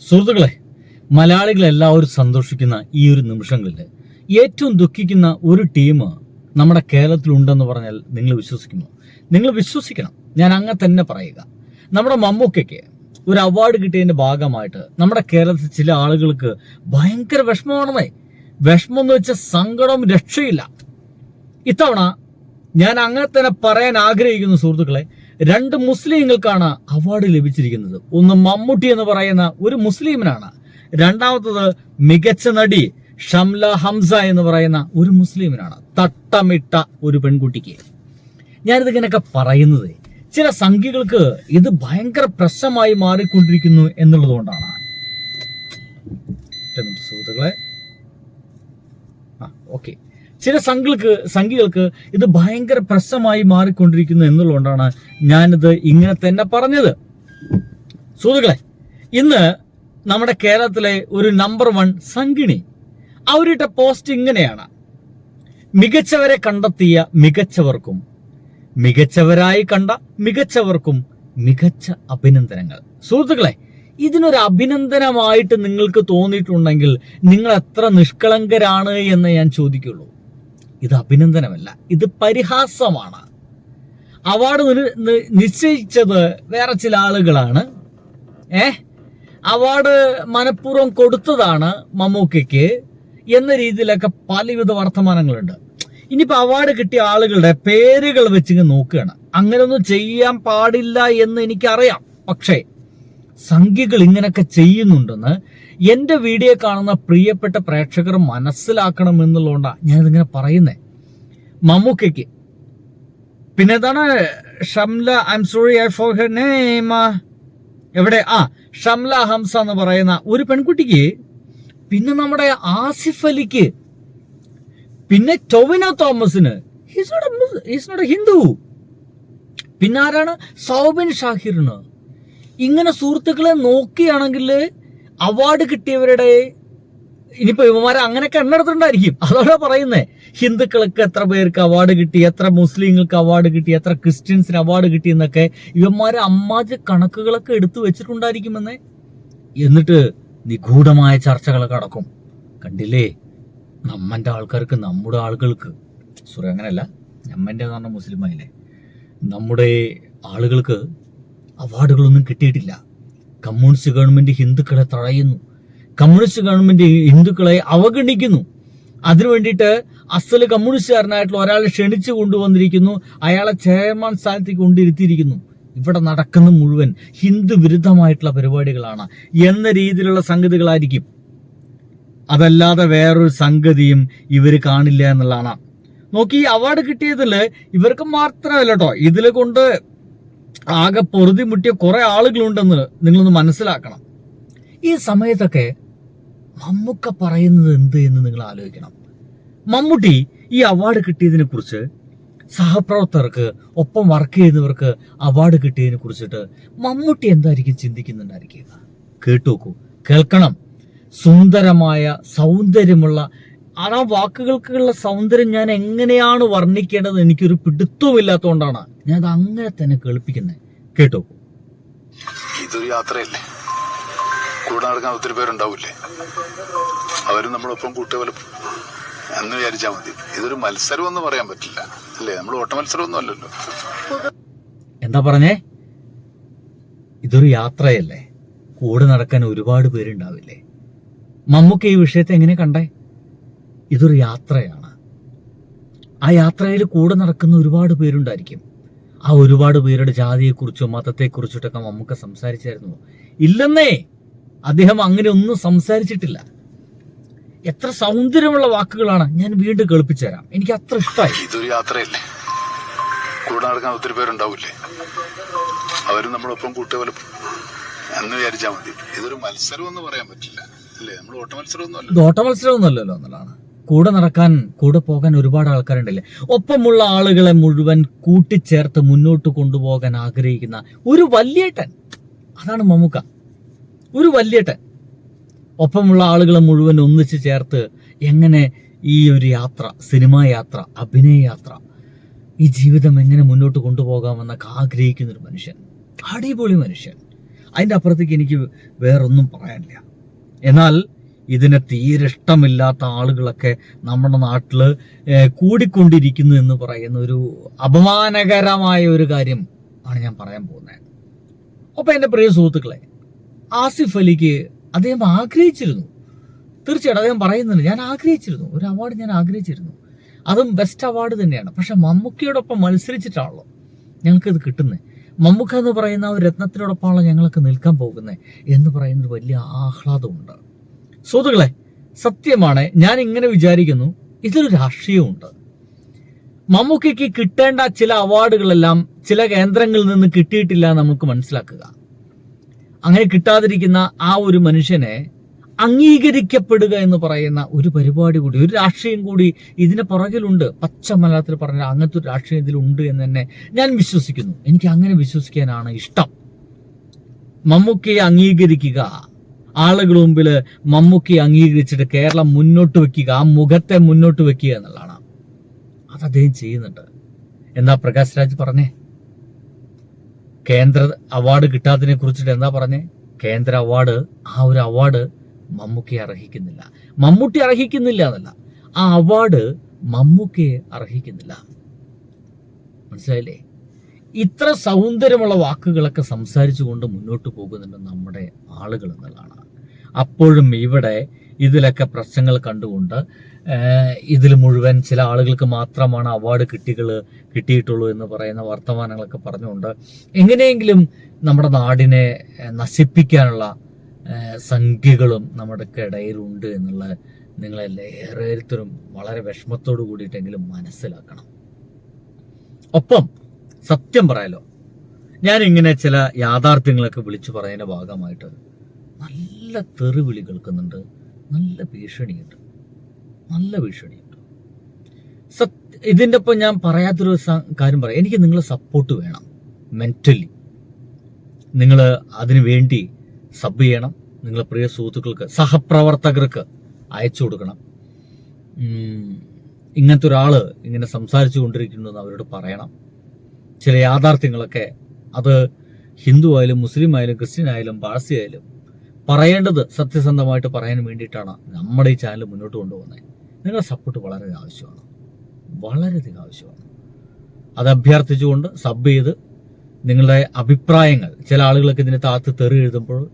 സുഹൃത്തുക്കളെ മലയാളികളെല്ലാവരും സന്തോഷിക്കുന്ന ഈ ഒരു നിമിഷങ്ങളിൽ ഏറ്റവും ദുഃഖിക്കുന്ന ഒരു ടീം നമ്മുടെ കേരളത്തിലുണ്ടെന്ന് പറഞ്ഞാൽ നിങ്ങൾ വിശ്വസിക്കുമോ നിങ്ങൾ വിശ്വസിക്കണം. ഞാൻ അങ്ങനെ തന്നെ പറയുക. നമ്മുടെ മമ്മൂക്കയ്ക്ക് ഒരു അവാർഡ് കിട്ടിയതിന്റെ ഭാഗമായിട്ട് നമ്മുടെ കേരളത്തിൽ ചില ആളുകൾക്ക് ഭയങ്കര വിഷമമാണെന്നേ. വിഷമം എന്ന് വെച്ചാൽ സങ്കടം രക്ഷയില്ല. ഇത്തവണ ഞാൻ അങ്ങനെ തന്നെ പറയാൻ ആഗ്രഹിക്കുന്നു സുഹൃത്തുക്കളെ രണ്ട് മുസ്ലിങ്ങൾക്കാണ് അവാർഡ് ലഭിച്ചിരിക്കുന്നത്. ഒന്ന് മമ്മൂട്ടി എന്ന് പറയുന്ന ഒരു മുസ്ലിമിനാണ്. രണ്ടാമത്തത് മികച്ച നടി ഷംല ഹംസ എന്ന് പറയുന്ന ഒരു മുസ്ലിമിനാണ്. തട്ടമിട്ട ഒരു പെൺകുട്ടിക്ക്. ഞാനിത് ഇങ്ങനെയൊക്കെ പറയുന്നത് ചില സംഖ്യകൾക്ക് ഇത് ഭയങ്കര പ്രശ്നമായി മാറിക്കൊണ്ടിരിക്കുന്നു എന്നുള്ളതുകൊണ്ടാണ്. സുഹൃത്തുക്കളെ. ആ ഓക്കെ. ചില സംഘികൾക്ക് സംഘികൾക്ക് ഇത് ഭയങ്കര പ്രശ്നമായി മാറിക്കൊണ്ടിരിക്കുന്നു എന്നുള്ളതുകൊണ്ടാണ് ഞാനിത് ഇങ്ങനെ തന്നെ പറഞ്ഞത്. സുഹൃത്തുക്കളെ ഇന്ന് നമ്മുടെ കേരളത്തിലെ ഒരു നമ്പർ വൺ സംഘിണി അവരുടെ പോസ്റ്റ് ഇങ്ങനെയാണ്. മികച്ചവരെ കണ്ടെത്തിയ മികച്ചവർക്കും മികച്ചവരായി കണ്ട മികച്ചവർക്കും മികച്ച അഭിനന്ദനങ്ങൾ. സുഹൃത്തുക്കളെ ഇതിനൊരു അഭിനന്ദനമായിട്ട് നിങ്ങൾക്ക് തോന്നിയിട്ടുണ്ടെങ്കിൽ നിങ്ങൾ എത്ര നിഷ്കളങ്കരാണ് എന്ന് ഞാൻ ചോദിക്കുള്ളൂ. ഇത് അഭിനന്ദനമല്ല. ഇത് പരിഹാസമാണ്. അവാർഡ് നിശ്ചയിച്ചത് വേറെ ചില ആളുകളാണ്. ഏ? അവാർഡ് മനഃപൂർവം കൊടുത്തതാണ് മമ്മൂക്കയ്ക്ക് എന്ന രീതിയിലൊക്കെ പലവിധ വർത്തമാനങ്ങളുണ്ട്. ഇനിയിപ്പോൾ അവാർഡ് കിട്ടിയ ആളുകളുടെ പേരുകൾ വെച്ചിങ്ങ് നോക്കുകയാണ്. അങ്ങനെയൊന്നും ചെയ്യാൻ പാടില്ല എന്ന് എനിക്കറിയാം. പക്ഷേ സംഖ്യകൾ ഇങ്ങനെയൊക്കെ ചെയ്യുന്നുണ്ടെന്ന് എന്റെ വീഡിയോ കാണുന്ന പ്രിയപ്പെട്ട പ്രേക്ഷകർ മനസ്സിലാക്കണം എന്നുള്ളതുകൊണ്ടാണ് ഞാനിതിങ്ങനെ പറയുന്നത് മമ്മൂക്കയ്ക്ക്. പിന്നെ എന്താണ്? Shamla I'm sorry I for her എവിടെ? ആ ഷംല ഹംസ എന്ന് പറയുന്ന ഒരു പെൺകുട്ടിക്ക് പിന്നെ നമ്മുടെ ആസിഫ് അലിക്ക് പിന്നെ ടൊവിനോ തോമസിന്. ഹിസ് നോട്ട് ഹിന്ദു പിന്നെ ആരാണ്? സൗബിൻ ഷാഹിറിന്. ഇങ്ങനെ സുഹൃത്തുക്കളെ നോക്കിയാണെങ്കിൽ അവാർഡ് കിട്ടിയവരുടെ ഇനിയിപ്പോൾ ഇവന്മാരെ അങ്ങനെയൊക്കെ എണ്ണെടുത്തിട്ടുണ്ടായിരിക്കും അതോടെ പറയുന്നേ. ഹിന്ദുക്കൾക്ക് എത്ര പേർക്ക് അവാർഡ് കിട്ടി എത്ര മുസ്ലിങ്ങൾക്ക് അവാർഡ് കിട്ടി എത്ര ക്രിസ്ത്യൻസിന് അവാർഡ് കിട്ടി എന്നൊക്കെ ഇവന്മാരെ അമ്മാതിരി കണക്കുകളൊക്കെ എടുത്തു വെച്ചിട്ടുണ്ടായിരിക്കുമെന്ന്. എന്നിട്ട് നിഗൂഢമായ ചർച്ചകളൊക്കെ അടക്കും കണ്ടില്ലേ? നമ്മന്റെ ആൾക്കാർക്ക് നമ്മുടെ ആളുകൾക്ക്. സോറി അങ്ങനെയല്ല. നമ്മന്റെ എന്ന് പറഞ്ഞ മുസ്ലിമായില്ലേ നമ്മുടെ ആളുകൾക്ക് അവാർഡുകളൊന്നും കിട്ടിയിട്ടില്ല. കമ്മ്യൂണിസ്റ്റ് ഗവൺമെന്റ് ഹിന്ദുക്കളെ തടയുന്നു. കമ്മ്യൂണിസ്റ്റ് ഗവൺമെന്റ് ഹിന്ദുക്കളെ അവഗണിക്കുന്നു. അതിനു വേണ്ടിയിട്ട് അസൽ കമ്മ്യൂണിസ്റ്റുകാരനായിട്ടുള്ള ഒരാളെ ക്ഷണിച്ചു കൊണ്ടുവന്നിരിക്കുന്നു. അയാളെ ചെയർമാൻ സ്ഥാനത്തേക്ക് കൊണ്ടിരുത്തിയിരിക്കുന്നു ഇവിടെ നടക്കുന്ന മുഴുവൻ ഹിന്ദു വിരുദ്ധമായിട്ടുള്ള പരിപാടികളാണ്. എന്ന രീതിയിലുള്ള സംഗതികളായിരിക്കും. അതല്ലാതെ വേറൊരു സംഗതിയും ഇവർ കാണില്ല എന്നുള്ളതാണ്. നോക്കി അവാർഡ് കിട്ടിയതിൽ ഇവർക്ക് മാത്രമല്ല കേട്ടോ ഇതിൽ കൊണ്ട് ആകെ പൊറുതി മുട്ടിയ കുറെ ആളുകളുണ്ടെന്ന് നിങ്ങളൊന്ന് മനസ്സിലാക്കണം. ഈ സമയത്തൊക്കെ മമ്മൂക്ക പറയുന്നത് എന്ത് എന്ന് നിങ്ങൾ ആലോചിക്കണം. മമ്മൂട്ടി ഈ അവാർഡ് കിട്ടിയതിനെ കുറിച്ച് സഹപ്രവർത്തകർക്ക് ഒപ്പം വർക്ക് ചെയ്യുന്നവർക്ക് അവാർഡ് കിട്ടിയതിനെ കുറിച്ചിട്ട് മമ്മൂട്ടി എന്തായിരിക്കും ചിന്തിക്കുന്നുണ്ടായിരിക്കുക? കേട്ടോക്കൂ കേൾക്കണം. സുന്ദരമായ സൗന്ദര്യമുള്ള ആ വാക്കുകൾക്കുള്ള സൗന്ദര്യം ഞാൻ എങ്ങനെയാണ് വർണിക്കേണ്ടത് എനിക്കൊരു പിടുത്തവും ഇല്ലാത്തതുകൊണ്ടാണ് ഞാൻ അത് അങ്ങനെ തന്നെ കേൾപ്പിക്കുന്നത് കേട്ടോ? ഇതൊരു യാത്രയല്ലേ? കൂടെ നടക്കാൻ ഒത്തിരി പേരുണ്ടാവില്ലേ? അവരും നമ്മളൊപ്പം കൂട്ടുപോലെ എന്ന് വിചാരിച്ചാൽ മതി. ഇതൊരു മത്സരം എന്ന് പറയാൻ പറ്റില്ല. അല്ലേ? നമ്മൾ ഓട്ട മത്സരമൊന്നും അല്ലല്ലോ. എന്താ പറഞ്ഞേ? ഇതൊരു യാത്രയല്ലേ? കൂടെ നടക്കാൻ ഒരുപാട് പേരുണ്ടാവില്ലേ? മമ്മൂക്ക ഈ വിഷയത്തെ എങ്ങനെ കണ്ടേ? ഇതൊരു യാത്രയാണ്. ആ യാത്രയിൽ കൂടെ നടക്കുന്ന ഒരുപാട് പേരുണ്ടായിരിക്കും. ആ ഒരുപാട് പേരുടെ ജാതിയെക്കുറിച്ചോ മതത്തെക്കുറിച്ചിട്ടൊക്കെ നമുക്ക് സംസാരിച്ചായിരുന്നു. ഇല്ലെന്നേ അദ്ദേഹം അങ്ങനെ ഒന്നും സംസാരിച്ചിട്ടില്ല. എത്ര സൗന്ദര്യമുള്ള വാക്കുകളാണ് ഞാൻ വീണ്ടും കേൾപ്പിച്ചു തരാം എനിക്ക് അത്ര ഇഷ്ടമായി. ഇതൊരു യാത്രയല്ലേ? കൂടെ നടക്കാൻ ഒത്തിരി പേരുണ്ടാവില്ലേ? അവരും നമ്മളൊപ്പം കൂട്ടുപോലെ എന്ന് വിചാരിച്ചാൽ മതി. ഇതൊരു മത്സരം എന്ന് പറയാൻ പറ്റില്ല. അല്ലേ? നമ്മൾ ഓട്ട മത്സരമൊന്നും ഇത് അല്ലല്ലോ ഓട്ട മത്സരമൊന്നുമല്ലല്ലോ എന്നുള്ളതാണ്. കൂടെ നടക്കാൻ കൂടെ പോകാൻ ഒരുപാട് ആൾക്കാരുണ്ടല്ലേ? ഒപ്പമുള്ള ആളുകളെ മുഴുവൻ കൂട്ടിച്ചേർത്ത് മുന്നോട്ട് കൊണ്ടുപോകാൻ ആഗ്രഹിക്കുന്ന ഒരു വല്യേട്ടൻ. അതാണ് മമ്മൂക്ക. ഒരു വല്യേട്ടൻ. ഒപ്പമുള്ള ആളുകളെ മുഴുവൻ ഒന്നിച്ച് ചേർത്ത് എങ്ങനെ ഈ ഒരു യാത്ര സിനിമാ യാത്ര അഭിനയ യാത്ര ഈ ജീവിതം എങ്ങനെ മുന്നോട്ട് കൊണ്ടുപോകാമെന്നൊക്കെ ആഗ്രഹിക്കുന്ന ഒരു മനുഷ്യൻ. അടിപൊളി മനുഷ്യൻ. അതിന്റെ അപ്പുറത്തേക്ക് എനിക്ക് വേറൊന്നും പറയാനില്ല. എന്നാൽ ഇതിനെ തീരെ ഇഷ്ടമില്ലാത്ത ആളുകളൊക്കെ നമ്മുടെ നാട്ടിൽ കൂടിക്കൊണ്ടിരിക്കുന്നു എന്ന് പറയുന്ന ഒരു അപമാനകരമായ ഒരു കാര്യം ആണ് ഞാൻ പറയാൻ പോകുന്നത്. അപ്പൊ എന്റെ പ്രിയ സുഹൃത്തുക്കളെ ആസിഫ് അലിക്ക് അദ്ദേഹം ആഗ്രഹിച്ചിരുന്നു. തീർച്ചയായിട്ടും അദ്ദേഹം പറയുന്നുണ്ട് ഞാൻ ആഗ്രഹിച്ചിരുന്നു. ഒരു അവാർഡ് ഞാൻ ആഗ്രഹിച്ചിരുന്നു. അതും ബെസ്റ്റ് അവാർഡ് തന്നെയാണ്. പക്ഷെ മമ്മൂക്കയോടൊപ്പം മത്സരിച്ചിട്ടാണല്ലോ ഞങ്ങൾക്ക് ഇത് കിട്ടുന്നത്. മമ്മൂക്ക എന്ന് പറയുന്ന ഒരു രത്നത്തിനോടൊപ്പമാണല്ലോ ഞങ്ങളൊക്കെ നിൽക്കാൻ പോകുന്നത് എന്ന് പറയുന്നൊരു വലിയ ആഹ്ലാദമുണ്ട്. സുഹൃത്തുക്കളെ സത്യമാണ് ഞാൻ ഇങ്ങനെ വിചാരിക്കുന്നു ഇതൊരു രാഷ്ട്രീയമുണ്ട് മമ്മൂക്കയ്ക്ക് കിട്ടേണ്ട ചില അവാർഡുകളെല്ലാം ചില കേന്ദ്രങ്ങളിൽ നിന്ന് കിട്ടിയിട്ടില്ല നമുക്ക് മനസ്സിലാക്കുക. അങ്ങനെ കിട്ടാതിരിക്കുന്ന ആ ഒരു മനുഷ്യനെ അംഗീകരിക്കപ്പെടുക എന്ന് പറയുന്ന ഒരു പരിപാടി കൂടി ഒരു രാഷ്ട്രീയം കൂടി ഇതിന് പുറകിലുണ്ട്. പച്ച മലയാളത്തിൽ പറഞ്ഞ അങ്ങനത്തെ ഒരു രാഷ്ട്രീയം ഇതിലുണ്ട് എന്ന് തന്നെ ഞാൻ വിശ്വസിക്കുന്നു. എനിക്ക് അങ്ങനെ വിശ്വസിക്കാനാണ് ഇഷ്ടം. മമ്മൂക്കയെ അംഗീകരിക്കുക. ആളുകൾ മുമ്പിൽ മമ്മൂക്കി അംഗീകരിച്ചിട്ട് കേരളം മുന്നോട്ട് വെക്കുക ആ മുഖത്തെ മുന്നോട്ട് വെക്കുക എന്നുള്ളതാണ്. അത് അദ്ദേഹം ചെയ്യുന്നുണ്ട്. എന്താ പ്രകാശ് രാജ് പറഞ്ഞേ? കേന്ദ്ര അവാർഡ് കിട്ടാത്തതിനെ കുറിച്ചിട്ട് എന്താ പറഞ്ഞേ? കേന്ദ്ര അവാർഡ് ആ ഒരു അവാർഡ് മമ്മൂക്കയെ അർഹിക്കുന്നില്ല. മമ്മൂട്ടി അർഹിക്കുന്നില്ല എന്നല്ല. ആ അവാർഡ് മമ്മൂക്കയെ അർഹിക്കുന്നില്ല. മനസ്സിലായില്ലേ? ഇത്ര സൗന്ദര്യമുള്ള വാക്കുകളൊക്കെ സംസാരിച്ചുകൊണ്ട് മുന്നോട്ട് പോകുന്നുണ്ട് നമ്മുടെ ആളുകൾ എന്നുള്ളതാണ്. അപ്പോഴും ഇവിടെ ഇതിലൊക്കെ പ്രശ്നങ്ങൾ കണ്ടുകൊണ്ട് ഇതിൽ മുഴുവൻ ചില ആളുകൾക്ക് മാത്രമാണ് അവാർഡ് കിട്ടികൾ കിട്ടിയിട്ടുള്ളൂ എന്ന് പറയുന്ന വർത്തമാനങ്ങളൊക്കെ പറഞ്ഞുകൊണ്ട് എങ്ങനെയെങ്കിലും നമ്മുടെ നാടിനെ നശിപ്പിക്കാനുള്ള സംഖ്യകളും നമ്മുടെ ഇടയിലുണ്ട് എന്നുള്ള നിങ്ങളെല്ലാം ഏറെത്തരും വളരെ വിഷമത്തോടു കൂടിയിട്ടെങ്കിലും മനസ്സിലാക്കണം. ഒപ്പം സത്യം പറയാലോ. ഞാൻ ഇങ്ങനെ ചില യാഥാർത്ഥ്യങ്ങളൊക്കെ വിളിച്ചു പറയുന്നതിന്റെ ഭാഗമായിട്ട് നല്ല തെറി തെറിവിളി കേൾക്കുന്നുണ്ട്. നല്ല ഭീഷണിയുണ്ട്. നല്ല ഭീഷണിയുണ്ട്. സത്യ ഇതിന്റെ ഒപ്പം ഞാൻ പറയാത്തൊരു കാര്യം പറയാം. എനിക്ക് നിങ്ങളെ സപ്പോർട്ട് വേണം. മെന്റലി നിങ്ങൾ അതിനു വേണ്ടി സബ് ചെയ്യണം. നിങ്ങളെ പ്രിയ സുഹൃത്തുക്കൾക്ക് സഹപ്രവർത്തകർക്ക് അയച്ചു കൊടുക്കണം. ഇങ്ങനത്തെ ഒരാൾ ഇങ്ങനെ സംസാരിച്ചു കൊണ്ടിരിക്കുന്നു എന്ന് അവരോട് പറയണം. ചില യാഥാർത്ഥ്യങ്ങളൊക്കെ. അത് ഹിന്ദു ആയാലും മുസ്ലിം ആയാലും ക്രിസ്ത്യൻ ആയാലും പാഴ്സി ആയാലും പറയേണ്ടത് സത്യസന്ധമായിട്ട് പറയാൻ വേണ്ടിയിട്ടാണ് നമ്മുടെ ഈ ചാനൽ മുന്നോട്ട് കൊണ്ടുപോകുന്നത്. നിങ്ങളുടെ സപ്പോർട്ട് വളരെ ആവശ്യമാണ്. വളരെയധികം ആവശ്യമാണ്. അത് അഭ്യർത്ഥിച്ചുകൊണ്ട് സബ് ചെയ്ത് നിങ്ങളുടെ അഭിപ്രായങ്ങൾ ചില ആളുകളൊക്കെ ഇതിനെ താത്ത് തെറി എഴുതുമ്പോൾ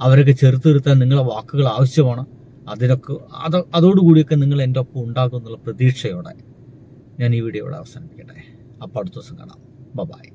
അവരൊക്കെ ചെറുത്ത് നിർത്താൻ നിങ്ങളുടെ വാക്കുകൾ ആവശ്യമാണ്. അതിനൊക്കെ അത് അതോടുകൂടിയൊക്കെ നിങ്ങൾ എന്റെ ഒപ്പം ഉണ്ടാകും എന്നുള്ള പ്രതീക്ഷയോടെ ഞാൻ ഈ വീഡിയോ ഇവിടെ അവസാനിപ്പിക്കട്ടെ. അപ്പോൾ അടുത്ത ദിവസം കാണാം. Bye bye.